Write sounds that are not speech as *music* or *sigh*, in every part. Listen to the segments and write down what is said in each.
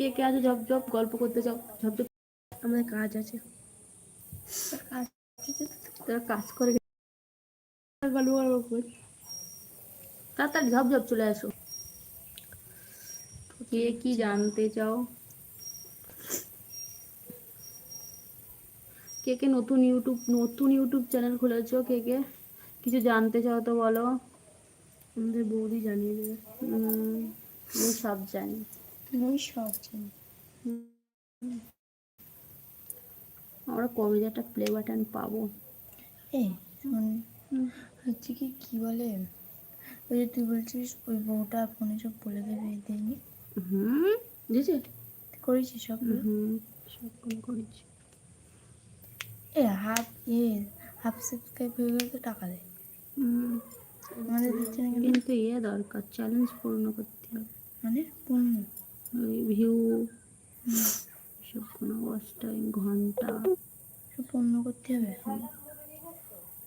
কে কে আছে? ঝপ ঝপ, গল্প করতে চাও ঝপ ঝপ, আমাদের কাজ আছে। তোরা কাজ করে গল্প গল্প তাড়াতাড়ি ঝপ ঝপ চলে আসো। কে কি জানতে চাও? কে কে নতুন ইউটিউব নতুন ইউটিউব চ্যানেল খুলেছো? কে কে? কিছু জানতে চাও তো বলো। আমাদের বৌদি জানিয়ে দেবে। সব জানি। আমি সব জানি। আমরা কবে যে একটা প্লে বাটন পাবো। এই হচ্ছে কি কি বলে? ওই যে তুই বলছিস ওই বউটা ফোনে সব বলে দেবে দেয়নি হুম বুঝেছি করেছিস সব হুম সবগুলো করেছি। এ হাফ এ হাফ সাবস্ক্রাইব হয়ে গেলে তো টাকা দেয়। আমাদের দিচ্ছে না কেন? কিন্তু ইয়ে দরকার চ্যালেঞ্জ পূর্ণ করতে হবে। মানে পূর্ণ। ভিউ সব কোনো ওয়াচ টাইম ঘণ্টা। সব পূর্ণ করতে হবে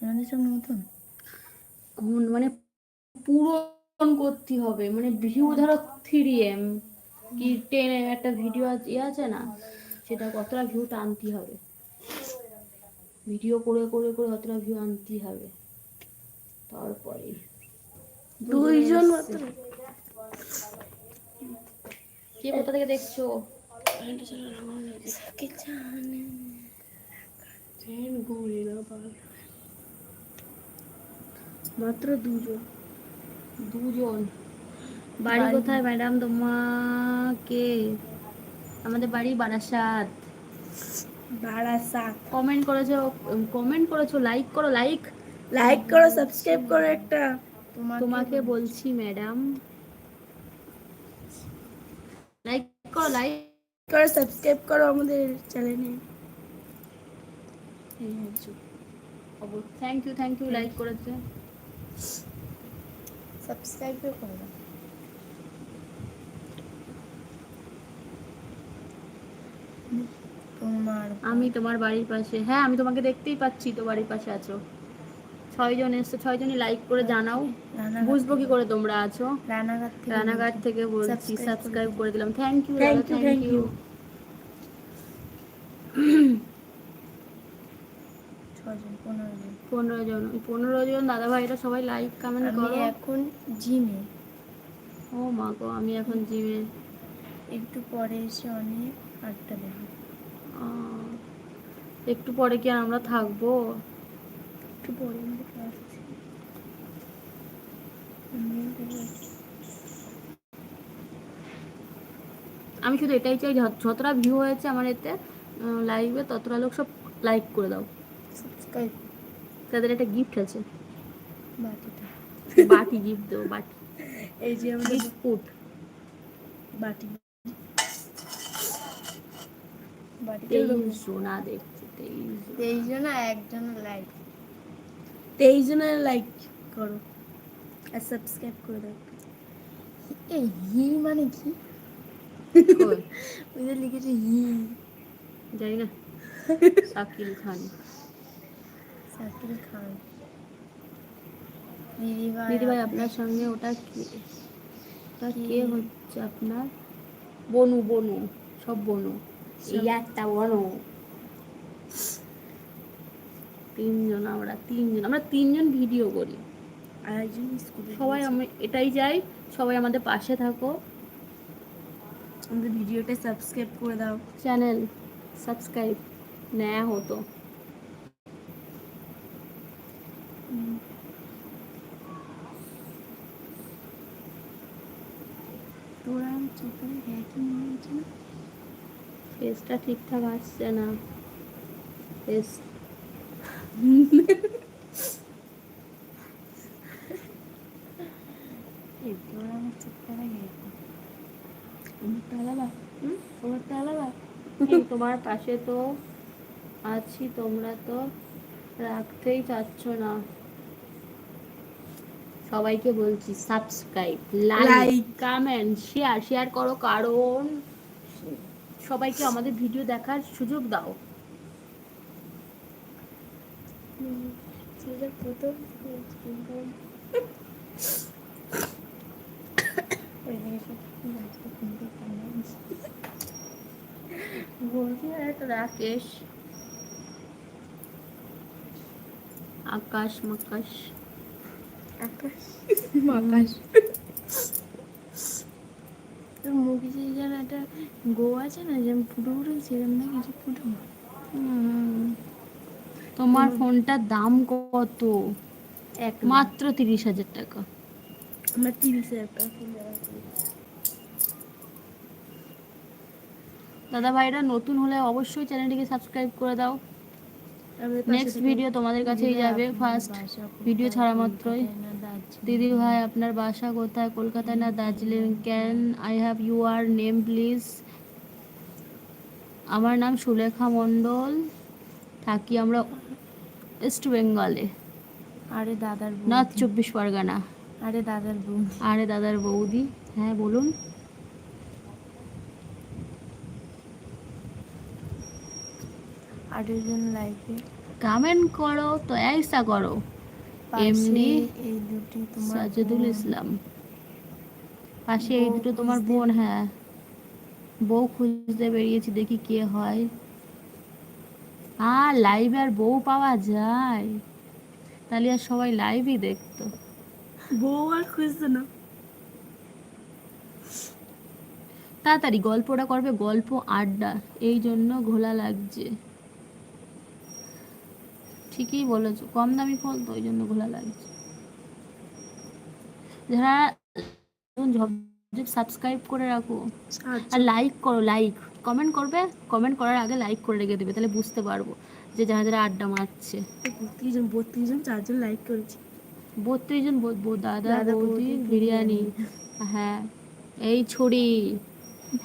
আমাদের সব নতুন? ঘন মানে পূরণ করতে হবে মানে ভিউ ধরো থ্রি এম কি টেন এম একটা ভিডিও ইয়ে আছে না? সেটা কতটা ভিউ টানতে হবে? ভিডিও করে করে করে কতটা ভিউ আনতে হবে। তারপরে দুইজন মাত্র। কে কোথা থেকে দেখছ? মাত্র দুজন। দুজন। বাড়ি কোথায় ম্যাডাম তোমাকে? আমাদের বাড়ি বারাসাত। বারাসাত। কমেন্ট করেছ কমেন্ট করেছ লাইক করো লাইক। লাইক করো সাবস্ক্রাইব করো একটা। তোমাকে বলছি ম্যাডাম লাইক করো লাইক করো সাবস্ক্রাইব করো আমাদের চ্যানেলে thank you thank you like করেছে। সাবস্ক্রাইব করো। না তোমার আমি তোমার বাড়ির পাশে হ্যাঁ আমি তোমাকে দেখতেই পাচ্ছি তো বাড়ির পাশে আছো। ছয়জন এসছো ছয়জনই লাইক করে জানাও। বুঝব কি করে তোমরা আছো? রানাঘাট থেকে রানাঘাট বলছি। থেকে বলছি সাবস্ক্রাইব করে দিলাম। Thank you Thank you, thank you পনেরো জন পনেরো জন দাদা ভাইরা সবাই লাইক কমেন্ট করো। এখন জিমে। ও মা গো আমি এখন জিমে। একটু পরে এসে অনেক আড্ডা দেবো। একটু পরে কি আর আমরা থাকব? একটু পরে আমাদের ক্লাস আছে। আমিও দেবো। আমি শুধু এটাই চাই যতটা ভিউ হয়েছে আমার এতে লাইভে ততটা লোক সব লাইক করে দাও। সাবস্ক্রাইব তাদের একটা গিফট আছে। বাটিটা। বাটি গিফট দেবো বাটি। এই যে আমাদের বিস্কুট বাটি। বাটিটা তেইশ সোনা দেখছি তেইশ তেইশ জন একজন লাইক তেইশ জনের লাইক করো আর সাবস্ক্রাইব করে দাও। এই হি মানে কি? *laughs* ওই যে লিখেছে হি। জানি না। শাকিল খান। সাকিল খান। দিদি ভাই দিদি ভাই আপনার সঙ্গে ওটা কে? ওটা কে? হচ্ছে আপনার? বনু বনু। সব বনু। এই একটা বনু। তিনজন আমরা তিনজন আমরা তিনজন ভিডিও করি। আর একজন সবাই আমি এটাই চাই সবাই আমাদের পাশে থাকো। আমাদের ভিডিওটা সাবস্ক্রাইব করে দাও। চ্যানেল সাবস্ক্রাইব নেওয়া হতো। তোরা চোখে হ্যাকিং হয়েছে ফেসটা ঠিকঠাক আসছে না। ফেস তোমার পাশে তো আছি তোমরা তো রাখতেই চাচ্ছ না সবাইকে বলছি subscribe like. Comment share share করো কারণ সবাইকে আমাদের ভিডিও দেখার সুযোগ দাও সেটা প্রথম বলছি রাকেশ আকাশ মাকাশ। আকাশ আকাশ তোর মুখে যেন একটা গো আছে না যেমন ফুটো ফুটো সেরকম না কিছু ফুটো? হুম। তোমার ফোনটার দাম কত? মাত্র তিরিশ হাজার টাকা। আমার তিরিশ হাজার টাকা ফোন দাদা ভাইরা নতুন হলে অবশ্যই চ্যানেলটিকে সাবস্ক্রাইব করে দাও। নেক্সট ভিডিও তোমাদের কাছেই যাবে ফার্স্ট ভিডিও ছাড়া মাত্রই। দিদি ভাই আপনার বাসা কোথায়? কলকাতায় না Darjeeling? Can I have your name please আমার নাম সুলেখা মণ্ডল। থাকি আমরা ওয়েস্ট বেঙ্গলে আরে দাদার নর্থ চব্বিশ পরগনা। আরে দাদার বউ আরে দাদার বৌদি। হ্যাঁ বলুন। লাইফে কমেন্ট করো তো ऐसा করো এমডি এই দুটি তোমার সাজেদুল ইসলাম। পাশে এই দুটো তোমার বোন হ্যাঁ। বউ খুঁজতে বেরিয়েছি দেখি কে হয়। আর লাইভ আর বউ পাওয়া যায়। তাহলে আর সবাই লাইভই দেখতো। বউ আর খুঁজছে না। তাড়াতাড়ি গল্পটা করবে গল্প আড্ডা এই জন্য ঘোলা লাগছে। ঠিকই বলেছ কম দামি ফল তো ওই জন্য ঘোলা লাগছে। যারা ঝপঝপ সাবস্ক্রাইব করে রাখো। আচ্ছা। আর লাইক করো লাইক কমেন্ট করবে কমেন্ট করার আগে লাইক করে রেখে দেবে তাহলে বুঝতে পারব যে যারা যারা আড্ডা মারছে। বত্রিশ জন বত্রিশ জন চারজন লাইক করেছে। বত্রিশ জন দাদা বৌদি বিরিয়ানি। হ্যাঁ এই ছড়ি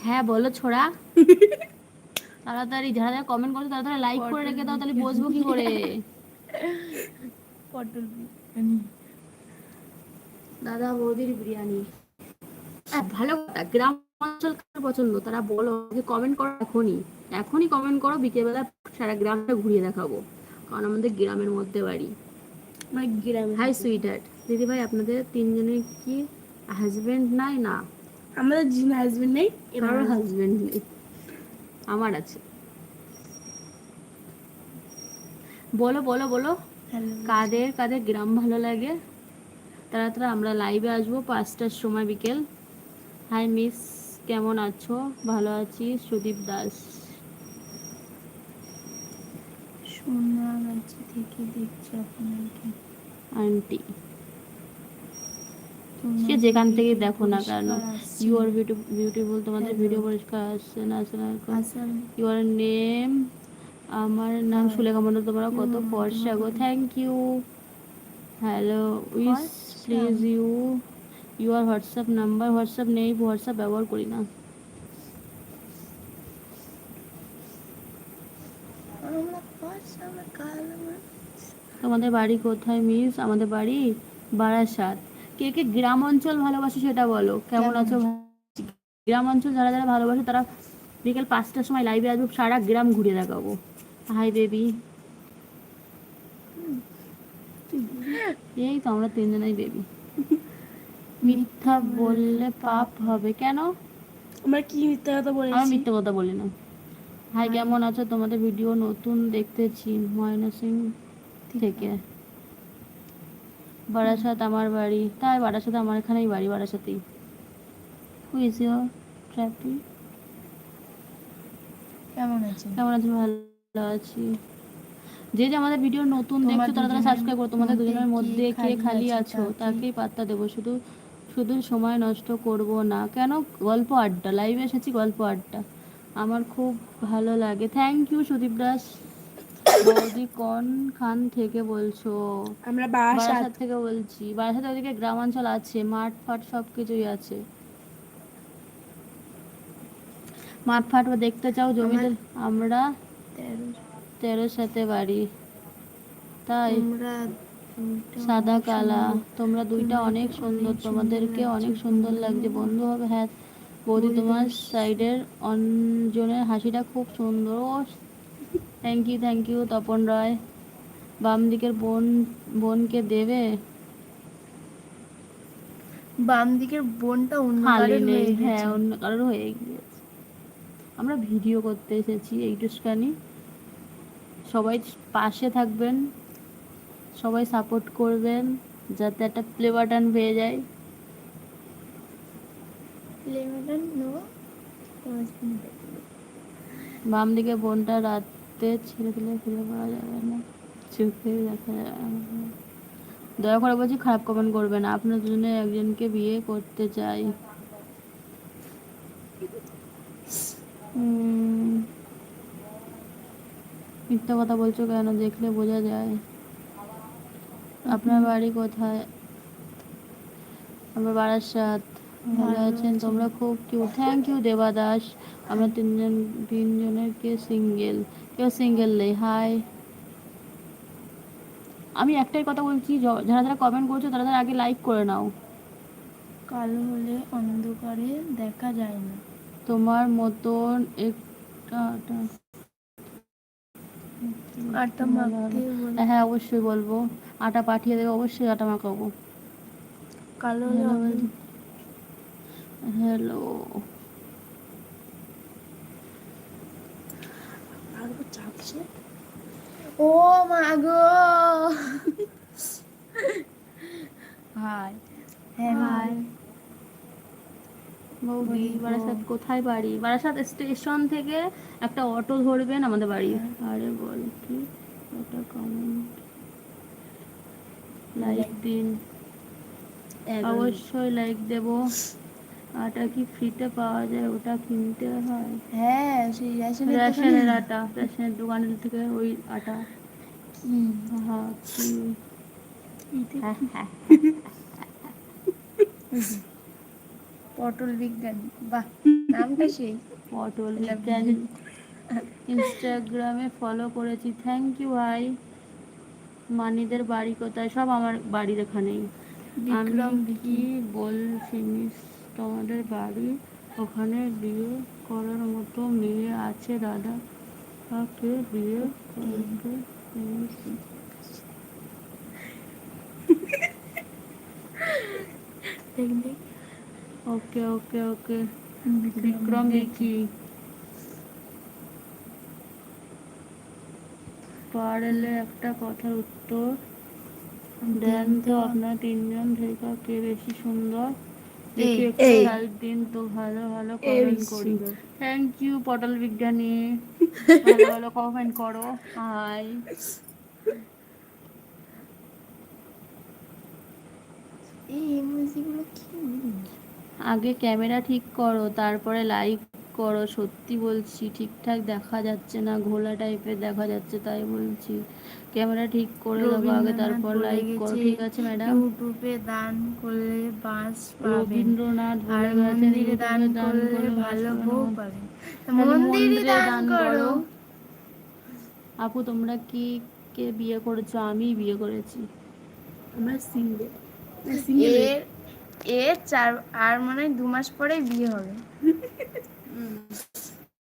হ্যাঁ বলো ছোড়া। *laughs* তাড়াতাড়ি যারা যারা কমেন্ট করছ তারা তারা লাইক করে রেখে দাও তাহলে বসবো কি করে? পটল দাদা বৌদির বিরিয়ানি। ভালো কথা গ্রাম অঞ্চল পছন্দ? তারা বলো যে কমেন্ট করো এখনই। এখনই কমেন্ট করো বিকেলবেলা সারা গ্রামটা ঘুরিয়ে দেখাবো। কারণ আমাদের গ্রামের মধ্যে বাড়ি। গ্রামে হাই সুইট হার্ট দিদি ভাই আপনাদের তিনজনের কি হাজবেন্ড নাই? না। আমাদের জিন হাজবেন্ড নেই এবার কারোর হাজবেন্ড নেই। আমার আছে। বলো বলো বলো। কাদের কাদের গ্রাম ভালো লাগে? তারা তারা আমরা লাইভে আসব পাঁচটার সময় বিকেল। হাই মিস কেমন আছো? ভালো আছি সুদীপ দাস। সোনাগাছি থেকে দেখছি আপনাকে। আন্টি। সে যেখান থেকে দেখো না কেন? ইউ আর বিউটিফুল তোমাদের ভিডিও পরিষ্কার আসছে না আসছে না ইউর নেম আমার নাম সুলেখা মন্ডল তোমরা কত ফর্সা গো। Thank you hello wish. Please you your WhatsApp number WhatsApp নেই হোয়াটসঅ্যাপ ব্যবহার করি না। তোমাদের বাড়ি কোথায় মিস? আমাদের বাড়ি বারাসাত। কে কে গ্রাম অঞ্চল ভালোবাসো সেটা বলো। কেমন আছো? গ্রাম অঞ্চল যারা যারা ভালোবাসে তারা বিকেল পাঁচটার সময় লাইভে আসব সারা গ্রাম ঘুরে দেখাবো। হাই বেবি এই তো আমরা তিনজনাই বেবি মিথ্যা বললে পাপ হবে কেন? আমরা কি মিথ্যা কথা আমি বলেছি মিথ্যে কথা বলি না। হাই কেমন আছো? তোমাদের ভিডিও নতুন দেখতেছি ময়না সিং থেকে। বারাসাত আমার বাড়ি। তাই বারাসাত আমার এখানেই বাড়ি বারাসাতেই। হুই ইজ ইয়োর ট্র্যাপি কেমন আছেন? কেমন আছো ভালো আছি। যে যে আমাদের ভিডিও নতুন দেখছ তারা তারা সাবস্ক্রাইব করো। তোমাদের দুজনের মধ্যে কে খালি আছো তাকেই পাত্তা দেবো। শুধু শুধু সময় নষ্ট করব না। কেন? গল্প আড্ডা লাইভে এসেছি গল্প আড্ডা। আমার খুব ভালো লাগে। Thank you Sudip Das. বৌদি কোন খান থেকে বলছো? আমরা বারাসাত। থেকে বলছি। বারাসাত ওদিকে গ্রামাঞ্চল আছে মাঠ ফাট সব কিছুই আছে। মাঠ ফাট দেখতে চাও জমিতে? আমরা তেরো সাথে বাড়ি। তাই? দুইটা সাদা কালা। তোমরা দুইটা অনেক সুন্দর। তোমাদেরকে অনেক সুন্দর লাগছে। বন্ধু হবে হ্যাঁ বৌদি তোমার সাইডের অঞ্জনের হাসিটা খুব সুন্দর। ও thank you thank you Tapan Roy. বাম দিকের বোন বোনকে দেবে? বাম দিকের বোনটা অন্য কারোর হ্যাঁ অন্য কারোর হয়ে গিয়েছে। আমরা ভিডিও করতে এসেছি এইটুখানি সবাই পাশে থাকবেন। সবাই সাপোর্ট করবেন যাতে একটা প্লে বাটন পেয়ে যায়। প্লে বাটন নো বাম দিকে বোনটা রাতে ছেড়ে দিলে ফিরে পাওয়া যাবে না। চোখে দেখা যাবে দয়া করে বলছি খারাপ কমেন্ট করবেন আপনার দুজনে একজনকে বিয়ে করতে চাই। মিথ্যা কথা বলছো কেন? দেখলে বোঝা যায়। আপনার বাড়ি কোথায়? আমার বারাসাত। ভালো ভালো আছেন? তোমরা খুব কিউ থ্যাংক ইউ দেবা দাস আমরা তিনজন তিনজনের কে সিঙ্গেল কেউ সিঙ্গেল নেই। হাই আমি একটাই কথা বলছি যারা যারা কমেন্ট করছ তারা তারা আগে লাইক করে নাও। কালো হলে অন্ধকারে দেখা যায় না। তোমার মতন একটা আটা মাখতে হ্যাঁ অবশ্যই বলব। আটা পাঠিয়ে দেবো অবশ্যই আটা মাখাবো। কালো হ্যালো। ও মা গো। *laughs* হাই। হ্যাঁ হাই। বৌদি বারাসাত কোথায় বাড়ি? বারাসাত স্টেশন থেকে একটা অটো ধরবেন আমাদের বাড়ি। আরে বল কি? ওটা কমেন্ট লাইক দিন। অবশ্যই লাইক দেব। আটা কি ফ্রিতে পাওয়া যায়? ওটা কিনতে হয়। হ্যাঁ সেই রেশনের রেশনের আটা রেশনের দোকানের থেকে ওই আটা। হ্যাঁ হ্যাঁ হ্যাঁ পটল বিজ্ঞান। বাহ নামটা সেই। পটল বিজ্ঞান। ইনস্টাগ্রামে ফলো করেছি। থ্যাংক ইউ ভাই। মানিদের বাড়ি কোথায়? সব আমার বাড়ির এখানেই। বিক্রম আমি কি বলছি তোমাদের বাড়ি ওখানে বিয়ে করার মতো মেয়ে আছে দাদা? কাকে বিয়ে করতে দেখ দেখ। ওকে ওকে ওকে বিক্রম দেখি পারলে একটা কথার উত্তর। দেন তো আপনার তিনজন থেকে কে বেশি সুন্দর? দেখি একটু। লাইক দিন তো ভালো ভালো কমেন্ট করি। থ্যাংক ইউ পটল বিজ্ঞানী। *laughs* ভালো ভালো কমেন্ট করো। হাই এই ইমোজিগুলো কি? আগে ক্যামেরা ঠিক করো তারপরে লাইক করো। সত্যি বলছি ঠিকঠাক দেখা যাচ্ছে না ঘোলা টাইপের দেখা যাচ্ছে তাই বলছি। ক্যামেরা ঠিক করে দেবো আগে তারপর লাইক করো। ঠিক আছে ম্যাডাম ইউটিউবে দান করলে বাস পাবেন রবীন্দ্রনাথ আর মন্দিরে দান করলে ভালো বউ। পাবেন। মন্দিরে দান করো। আপু তোমরা কি কে বিয়ে করেছ? আমি বিয়ে করেছি। আমরা সিঙ্গেল এর এর চার আর মনে হয় দু মাস পরে বিয়ে হবে।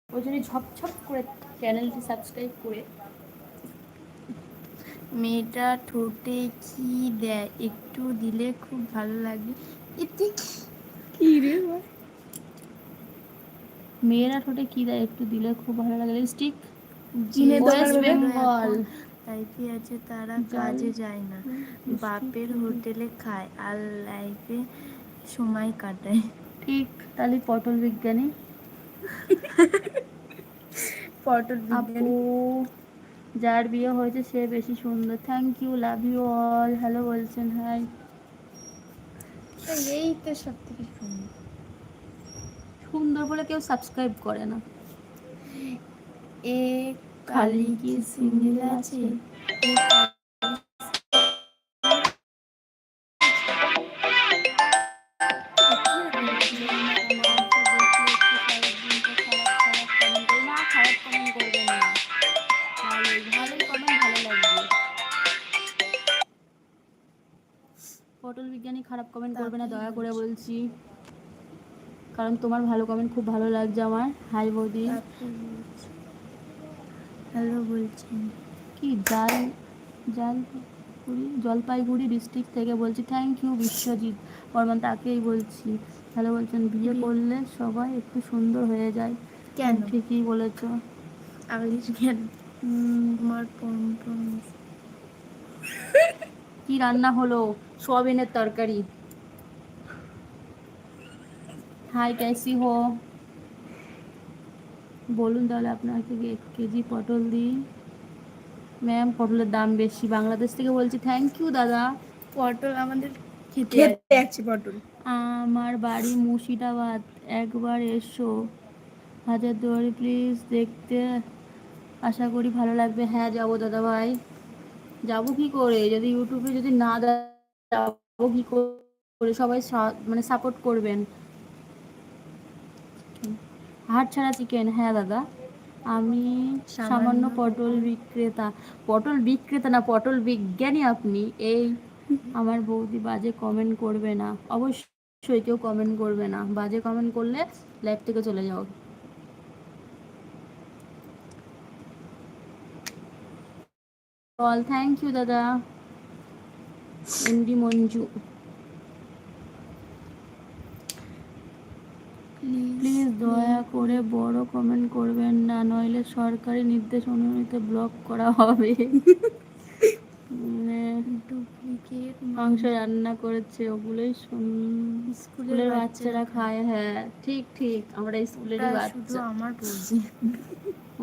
ওই জন্য ঝপঝপ করে চ্যানেলটি সাবস্ক্রাইব করে। মেয়েটা ঠোঁটে কি দেয় একটু দিলে খুব ভালো লাগে। এতে কি রে মেয়েরা ঠোঁটে কি দেয় একটু দিলে খুব ভালো লাগে। লিপস্টিক জিনে ওয়েস্ট বেঙ্গল লাইফে আছে তারা কাজে যায় না। বাপের হোটেলে খায় আর লাইফে সময় কাটায়। ঠিক তাহলে পটল বিজ্ঞানী। পটল আপু যার বিয়ে হয়েছে সে বেশি সুন্দর। Thank you love you all hello বলছেন হাই এই তো সব থেকে সুন্দর। সুন্দর বলে কেউ সাবস্ক্রাইব করে না। এ কালি কি সিঙ্গেল আছে? পটল বিজ্ঞানী খারাপ কমেন্ট করবে না দয়া করে বলছি। কারণ তোমার ভালো কমেন্ট খুব ভালো লাগছে আমার। হাই বৌদি। হ্যালো বলছেন কি জাল জাল জলপাইগুড়ি ডিস্ট্রিক্ট থেকে বলছি থ্যাংক ইউ বিশ্বজিৎ বর্মান তাকেই বলছি। হ্যালো বলছেন বিয়ে করলে সবাই একটু সুন্দর হয়ে যায়। কেন? ঠিকই বলেছ। কি রান্না হলো? সোয়াবিনের তরকারি। হাই কেসি হো? বলুন তাহলে আপনাকে এক কেজি পটল দিই। ম্যাম পটলের দাম বেশি। বাংলাদেশ থেকে বলছি থ্যাংক ইউ দাদা। পটল আমাদের খেতে পটল। আমার বাড়ি মুর্শিদাবাদ। একবার এসো। হাজার দুয়ারি প্লিজ দেখতে। আশা করি ভালো লাগবে। হ্যাঁ যাব দাদা ভাই। যাব কি করে? যদি ইউটিউবে যদি না দেয় যাব কি করে? সবাই সা- মানে সাপোর্ট করবেন। হাট ছাড়া চিকেন হ্যাঁ দাদা। আমি সামান্য। পটল বিক্রেতা। পটল বিক্রেতা না পটল বিজ্ঞানী আপনি। এই আমার বৌদি বাজে কমেন্ট করবে না। অবশ্যই কেউ কমেন্ট করবে না। বাজে কমেন্ট করলে লাইভ থেকে চলে যাও। অল থ্যাংক ইউ দাদা। এমডি মঞ্জু। প্লিজ দয়া করে বড় কমেন্ট করবেন না নইলে সরকারি নির্দেশ অনুযায়ী ব্লক করা হবে। মানে ডুপ্লিকেট মাংস রান্না করেছে ওগুলোই স্কুলের বাচ্চারা খায় হ্যাঁ। ঠিক ঠিক আমরা স্কুলের শুধু বাচ্চা। আমার বলছি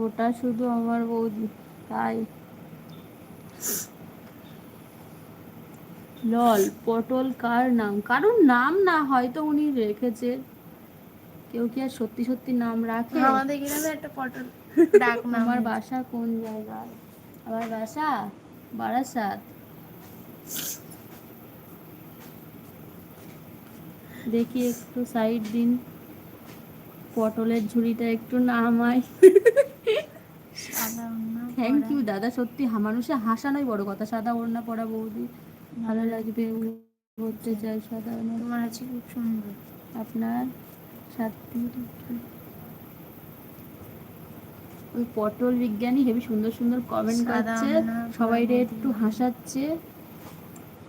ওটা শুধু আমার বৌদি তাই। লল পটল কার নাম? কারোর নাম না হয়তো উনি রেখেছে। কেউ কি আর সত্যি সত্যি নাম রাখে? আমাদের গ্রামে একটা পটল ডাক নাম আমার বাসা কোন জায়গায়? আমার বাসা বারাসাত। দেখি একটু সাইড দিন। পটলের ঝুড়িটা একটু নামাই। সাদা থ্যাংক ইউ দাদা সত্যি মানুষে হাসানোই বড় কথা সাদা ওড়না পরা বৌদি। ভালো লাগবে ঘুরতে চাই সাদা তোমার আছে খুব সুন্দর। আপনার? ওই পটল বিজ্ঞানী হেবি সুন্দর সুন্দর কমেন্ট করছে। সবাই পরা একটু হাসাচ্ছে।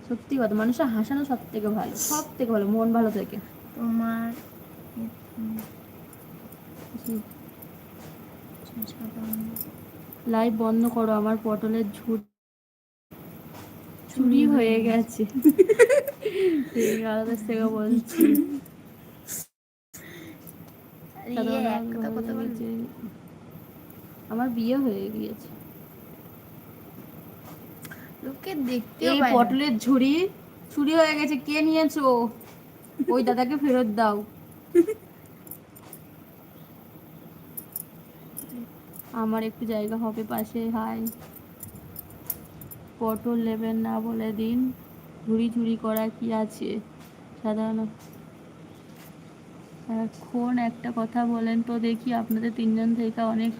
সত্যি কথা মানুষের হাসানো সব থেকে ভালো সব থেকে ভালো মন ভালো থেকে। তোমার লাইভ বন্ধ করো আমার পটলের ঝুট চুরি হয়ে গেছে। বাংলাদেশ *laughs* থেকে বলছি আরে সাদা ইয়ে, ওড়না এক কথা ভালো কথা বলবি? লেগেছে। আমার বিয়ে হয়ে গিয়েছে। লোকে দেখতেও এই পটলের ঝুড়ি চুরি হয়ে গেছে কে নিয়েছো? ওই দাদাকে ফেরত দাও। আমার একটু জায়গা হবে পাশে হাই। পটল নেবেন না বলে দিন। ঝুড়ি ঝুড়ি করা কি আছে? সাধারণত এখন একটা কথা বলেন তো দেখি আপনাদের তিনজন থেকে অনেক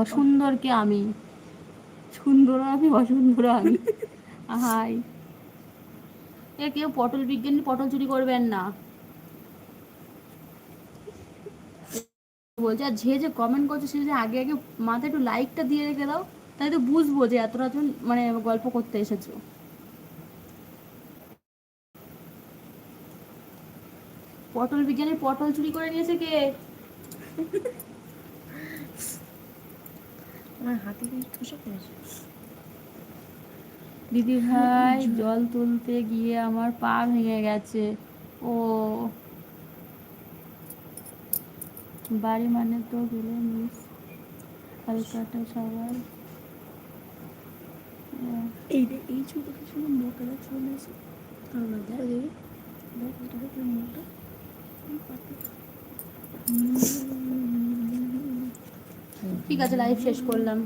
অসুন্দর কে আমি। সুন্দর আমি অসুন্দর আমি। হাই। এ কেউ পটল বিজ্ঞানী পটল চুরি করবেন না। বলছে, আর যে যে কমেন্ট করছে, সে যে আগে আগে মাথায় একটু লাইকটা দিয়ে রেখে দাও তাই তো বুঝব যে এতটা মানে গল্প করতে এসেছ। পটল বিজ্ঞানী পটল চুরি করে নিয়েছে কে? আমার হাতে কি পড়েছে? দিদি ভাই জল তুলতে গিয়ে আমার পা ভেঙে গেছে। ও। বাড়ি মানে তো গেলে মিস। কলকাতা সবাই। আহ, এই এই ছবিটা শুনে মোটা দেখ। দেখ এটা দেখ মোটা। ঠিক আছে লাইভ শেষ করলাম।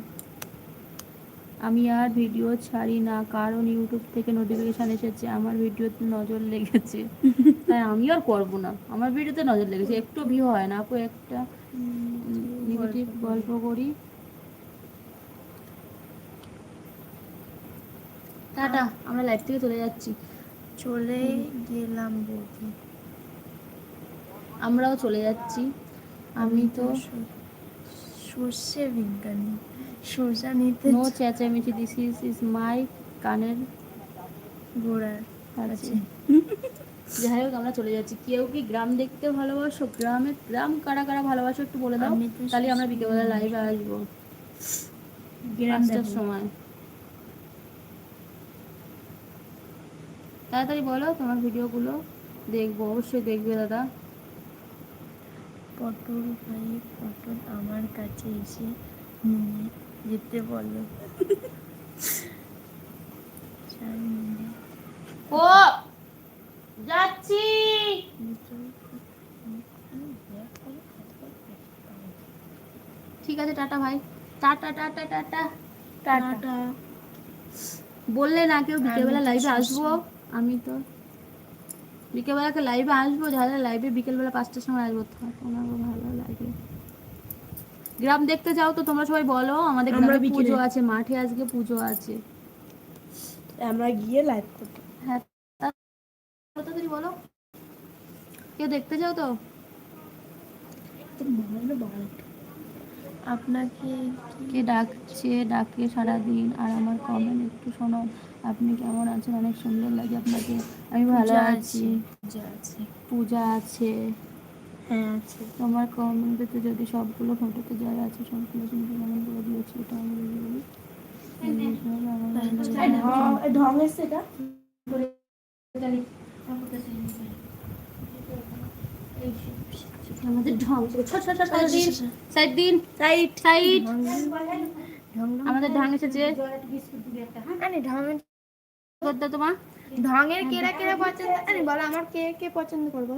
আমি আর ভিডিও ছাড়ি না কারণ ইউটিউব থেকে নোটিফিকেশন এসেছে আমার ভিডিওতে নজর লেগেছে। *laughs* তাই আমি আর করব না আমার ভিডিওতে নজর লেগেছে একটু ভিউ হয় না আপু একটা নেগেটিভ গল্প করি। টাটা আমরা লাইভ থেকে চলে যাচ্ছি। চলে গেলাম বৌদি। আমরাও চলে যাচ্ছি। আমি তো সর্ষে বিজ্ঞানী সর্ষা নিতে নো চেঁচামেচি দিস ইজ ইজ মাই কানের গোড়ার কাছে। *laughs* যাই হোক আমরা চলে যাচ্ছি। কেউ কি গ্রাম দেখতে ভালোবাসো? গ্রামে গ্রাম কারা কারা ভালোবাসো একটু বলে দাও। তাহলে আমরা বিকেলবেলা লাইভে আসব। গ্রাম পাঁচটার সময়। তাড়াতাড়ি বলো তোমার ভিডিওগুলো দেখব অবশ্যই দেখবে দাদা। পটল ভাই পটল আমার কাছে এসে নিয়ে যেতে বলো ও যাচ্ছি। ঠিক আছে টাটা ভাই। Tata tata tata. টাটা। বললে না কেউ বিকেলবেলা লাইভে আসব। আমি তো বিকেলবেলাকে লাইভে আসব যাহলে লাইভে বিকেলবেলা পাঁচটার সময় আসব তোমার ভালো লাগে। গ্রাম দেখতে যাও তো তোমরা সবাই বলো আমাদের গ্রামে পুজো আছে মাঠে আজকে পুজো আছে। আমরা গিয়ে লাইভ করতে হ্যাঁ তাড়াতাড়ি বলো? কেউ দেখতে যাও তো? আপনাকে কে ডাকছে ডাকে সারাদিন আর আমার কমেন্ট একটু শোনো আপনি কেমন আছেন অনেক সুন্দর লাগে আপনাকে আমি ভালো পূজা আছি পূজা আছে পূজা আছে হ্যাঁ আছে তোমার কমেন্টেতে যদি সবগুলো ফটোতে যারা আছে সবগুলো কিন্তু কমেন্ট করে দিয়েছি এটা আমি বলি ঢং এসছে এটা আমাদের ঢং সাইড দিন। সাইড সাইড আমাদের ঢং এসেছে। আরে ঢঙের করতে তোমার। ঢঙের কেরা কেরা পছন্দ আরে বলো আমার কে কে পছন্দ করব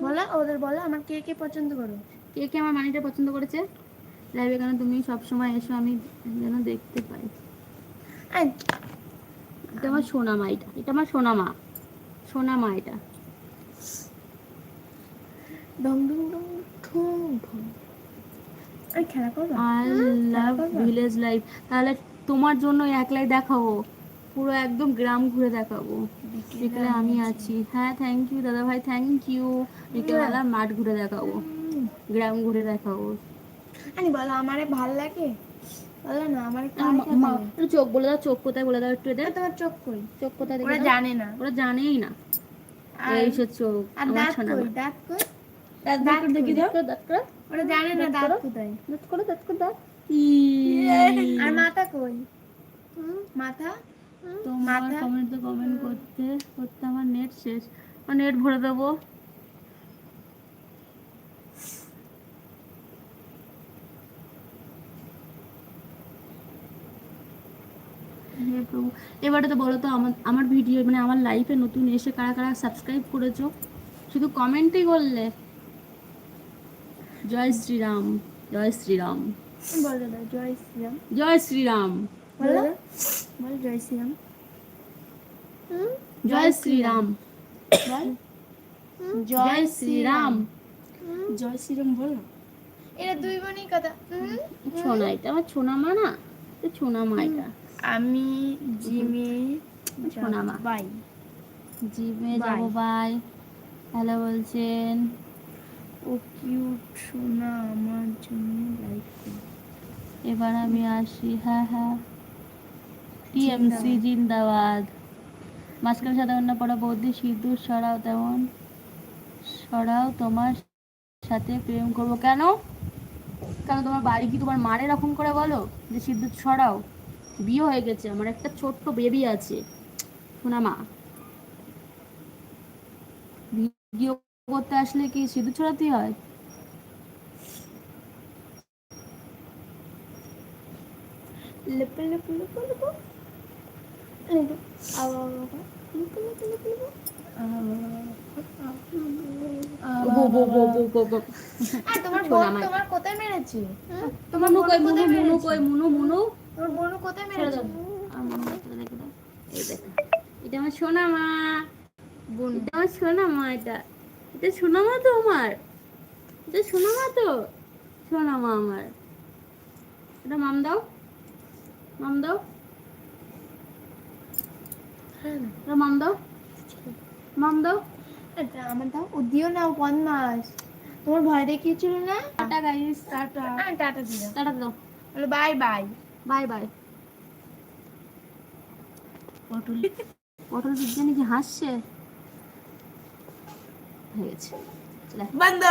বলো ওদের বলো আমার কে কে পছন্দ করো কে কে আমার মানিটা পছন্দ করেছে? লাইভে কেন তুমি সব সময় এসো আমি যেন দেখতে পাই। এটা আমার সোনামা এটা এটা আমার সোনামা। সোনামা এটা। ডং ডং ডং ঠুং ঠুং আরে খেলা করব? আই লাভ ভিলেজ লাইফ তাহলে তোমার জন্য একলাই দেখাবো। পুরো একদম গ্রাম ঘুরে দেখাবো। বিকেলে আমি আছি। হ্যাঁ থ্যাংক ইউ দাদা ভাই থ্যাংক ইউ বিকেলবেলা মাঠ ঘুরে দেখাবো। গ্রাম ঘুরে দেখাবো। আরে বলো আমারে ভালো লাগে? বলো না আমার একটু চোখ বলে দাও চোখ কোথায় বলে দাও একটু এদের তোমার চোখ কই? চোখ কোথায় ওরা? জানে না। ওরা জানেই না। এই সে চোখ আর দাঁত কই। দাঁত কই? দাঁত দাঁত দেখি দাও দাঁত করো ওরা জানে না দাঁত দাঁত কোথায় দাঁত করো দাঁত করো দাঁত আর মাথা কই মাথা তোমার মাথা? কমেন্ট কমেন্ট করতে করতে আমার নেট শেষ। আমার নেট ভরে দেবো। প্রভু। এবারে তো বলো তো আমার আমার ভিডিও মানে আমার লাইফে নতুন এসে কারা কারা সাবস্ক্রাইব করেছ? শুধু কমেন্টই করলে জয় শ্রীরাম জয় শ্রীরাম। বলো জয় শ্রীরাম। জয় শ্রীরাম। বলো বলো জয় শ্রীরাম। জয় শ্রীরাম। বল। জয় শ্রীরাম। জয় শ্রীরাম বলো। এরা দুই বোনই কথা। ছোনা এটা আমার ছোনা মা না? এটা ছোনা মা এটা। আমি জিমে শোনা মা। বাই। জিমে যাব বাই। হ্যালো বলছেন ও কিউট সোনা আমার জন্য লাইক করো। এবার আমি আসি হ্যাঁ হ্যাঁ। টিএমসি জিন্দাবাদ। মাঝখানে সাদা অন্য পড়া বৌদি সিঁদুর সরাও তেমন। সরাও তোমার সাথে প্রেম করব। কেন? কেন তোমার বাড়ি কি তোমার মার এরকম করে বলো? যে সিঁদুর সরাও। বিয়ে হয়ে গেছে আমার একটা ছোট্ট বেবি আছে। শোনা মা। ভিডিও করতে আসলে কি সিঁদুর ছড়াতে হয়? লেপে আবার এই দেখো। এটা আমার সোনা মা এটা আমার সোনা মা এটা। এটা সোনামা তো আমার। এটা সোনামা তো? সোনামা আমার। এটা মাম দাও। মাম দাও। এটা মাম দাও। মাম দাও। এটা আমার দাও। ও দিও না বদমাস তোমার ভয় দেখিয়েছিল না? Tata guys tata. টাটা দিও। টাটা দাও। বলো বাই বাই বাই বাই পটল। পটল বিজ্ঞানী কি হাসছে? হয়ে গেছে বন্ধ!